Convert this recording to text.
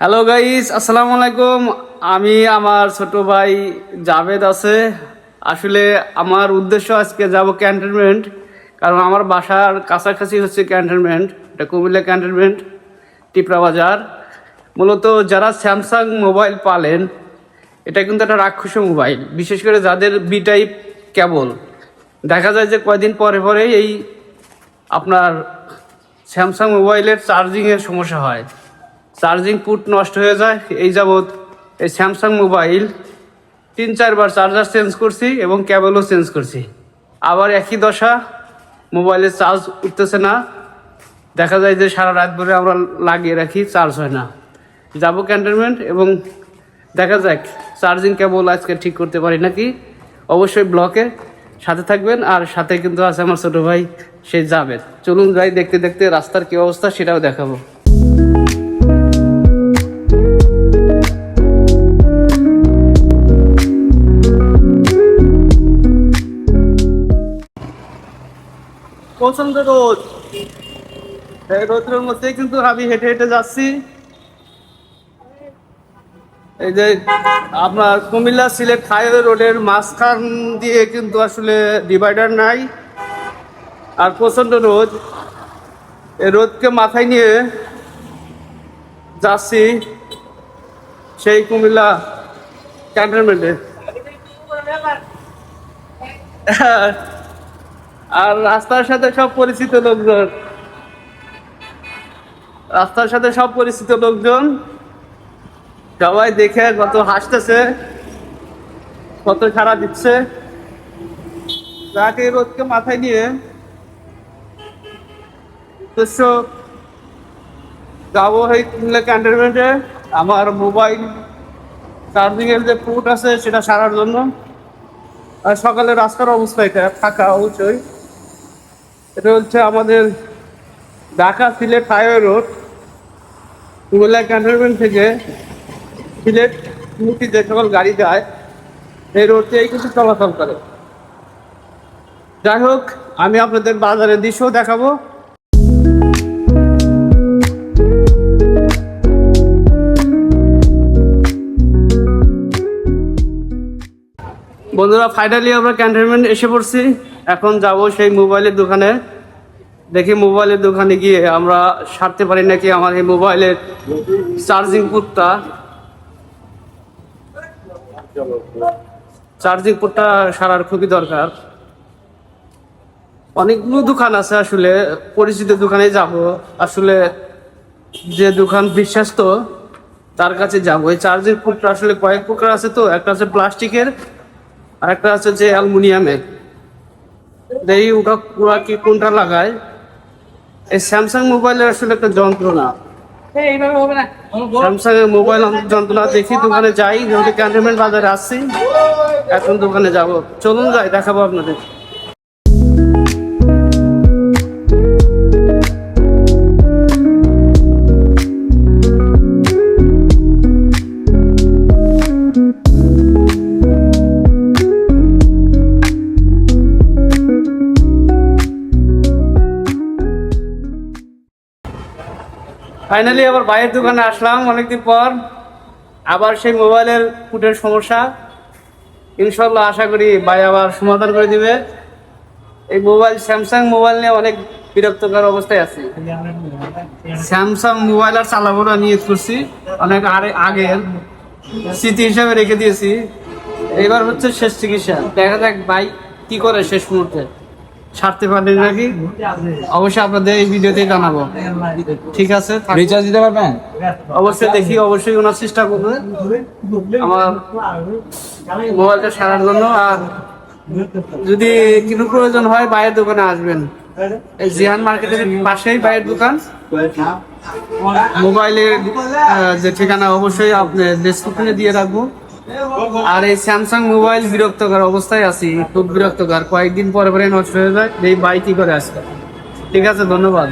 Hello guys আসসালামু আলাইকুম আমি আমার ছোট ভাই জাভেদ আছে। আসলে আমার উদ্দেশ্য আজকে যাব ক্যান্টনমেন্ট, কারণ আমার বাসার কাছাকাছি হচ্ছে ক্যান্টনমেন্ট। এটা কুমিল্লা ক্যান্টনমেন্ট, টিপরা বাজার। মূলত যারা স্যামসাং মোবাইল পালেন, এটা কিন্তু একটা রাক্ষস মোবাইল বিশেষ করে যাদের বি টাইপ কেবল। দেখা যায় যে কয়দিন পরে পরে এই আপনার স্যামসাং মোবাইলের চার্জিংয়ের সমস্যা হয়। চার্জিং পুট নষ্ট হয়ে যায়। এই যাবৎ এই স্যামসাং মোবাইল তিন চারবার চার্জার চেঞ্জ করছি এবং কেবলও চেঞ্জ করছি। আবার একই দশা মোবাইলের চার্জ উঠতেছে না। দেখা যায় যে সারা রাত ভরে আমরা লাগিয়ে রাখি চার্জ হয় না। যাব ক্যান্টনমেন্ট এবং দেখা যাক চার্জিং কেবল আজকে ঠিক করতে পারি নাকি। অবশ্যই ব্লকে সাথে থাকবেন আর সাথে কিন্তু আছে আমার ছোটো ভাই, সে যাবে। চলুন যাই, দেখতে দেখতে রাস্তার কী অবস্থা সেটাও দেখাবো। প্রচণ্ড রোদ এই রোদের মধ্যে কিন্তু আমি হেঁটে হেঁটে যাচ্ছি। এই যে আপনার কুমিল্লা সিলেট হাইওয়ে রোডের মাঝখান দিয়ে কিন্তু আসলে ডিভাইডার নাই। আর প্রচণ্ড রোদ। এই রোদকে মাথায় নিয়ে যাচ্ছি সেই কুমিল্লা ক্যান্টনমেন্টে আর রাস্তার সাথে সব পরিচিত লোকজন। রাস্তার সাথে সব পরিচিত লোকজন। সবাই দেখে কত হাসতেছে, কত সারা দিচ্ছে। এই রোদকে মাথায় নিয়ে উদ্দেশ্য, যাব এই কুমিল্লা ক্যান্টনমেন্টে আমার মোবাইল চার্জিং এর যে পুট আছে, সেটা সারার জন্য। আর সকালে রাস্তার অবস্থা এটা, ফাঁকা, অবশ্যই। এটা হচ্ছে আমাদের Dhaka Sylhet highway road Comilla cantonment থেকে সিলেট মুখী যে সকল গাড়ি যায়, এই রোড এই কিছু চলাচল করে। যাই হোক, আমি আপনাদের বাজারের দৃশ্য দেখাবো। বন্ধুরা ফাইনালি আমরা ক্যান্টনমেন্ট এসে পড়ছি। এখন যাব সেই মোবাইলের দোকানে। দেখি মোবাইলের দোকানে গিয়ে আমরা সারতে পারি নাকি আমার এই মোবাইলের চার্জিং পুটটা। চার্জিং পুটটা সারার খুবই দরকার। অনেকগুলো দোকান আছে আসলে, পরিচিত দোকানে যাব। আসলে যে দোকান বিশ্বাস্ত, তার কাছে যাব। এই চার্জিং পুটটা আসলে কয়েক প্রকার আছে তো। একটা আছে প্লাস্টিকের, আর একটা আছে যে অ্যালুমিনিয়ামের। দেখি ওটা কুড়া কি কোনটা লাগায়? এই স্যামসাং মোবাইলের আসলে একটা যন্ত্রণা। স্যামসাং এর মোবাইল যন্ত্রণা দেখি দোকানে যাই যেহেতু ক্যান্টনমেন্ট বাজারে আসছি এখন দোকানে যাব। চলুন যাই দেখাবো আপনাদের। ফাইনালি আবার ভাইয়ের দোকানে আসলাম অনেকদিন পর। আবার সেই মোবাইলের ফুটের সমস্যা। ইনশাল্লাহ আশা করি ভাই আবার সমাধান করে দিবে। এই মোবাইল স্যামসাং মোবাইল নিয়ে অনেক বিরক্তকর অবস্থায় আছে। স্যামসাং মোবাইল আর চালাবো না নিয়ে করছি। অনেক আগের স্মৃতি হিসাবে রেখে দিয়েছি। এবার হচ্ছে শেষ চিকিৎসা। দেখা যাক ভাই কি করে শেষ মুহূর্তে। ছাড়তে পারলেন নাকি অবশ্যই আপনাদের এই ভিডিওতে জানাব। ঠিক আছে? রিচার্জ দিতে পারবেন? অবশ্যই দেখি অবশ্যই ওনার চেষ্টা করবে। আমার মোবাইলটা সারার জন্য। আর যদি কোনো প্রয়োজন হয় বাইরের দোকানে আসবেন। এই জিহান মার্কেটের পাশেই বাইরের দোকান। মোবাইলের যে ঠিকানা অবশ্যই আপনি ডেসক্রিপশনে দিয়ে রাখব। আর স্যামসাং মোবাইল বিরক্তকর অবস্থায় আছি। খুব বিরক্তকর। কয়েকদিন পরে পরে নষ্ট হয়ে যায়। এই বাইক কি করে আসতে ঠিক আছে, ধন্যবাদ।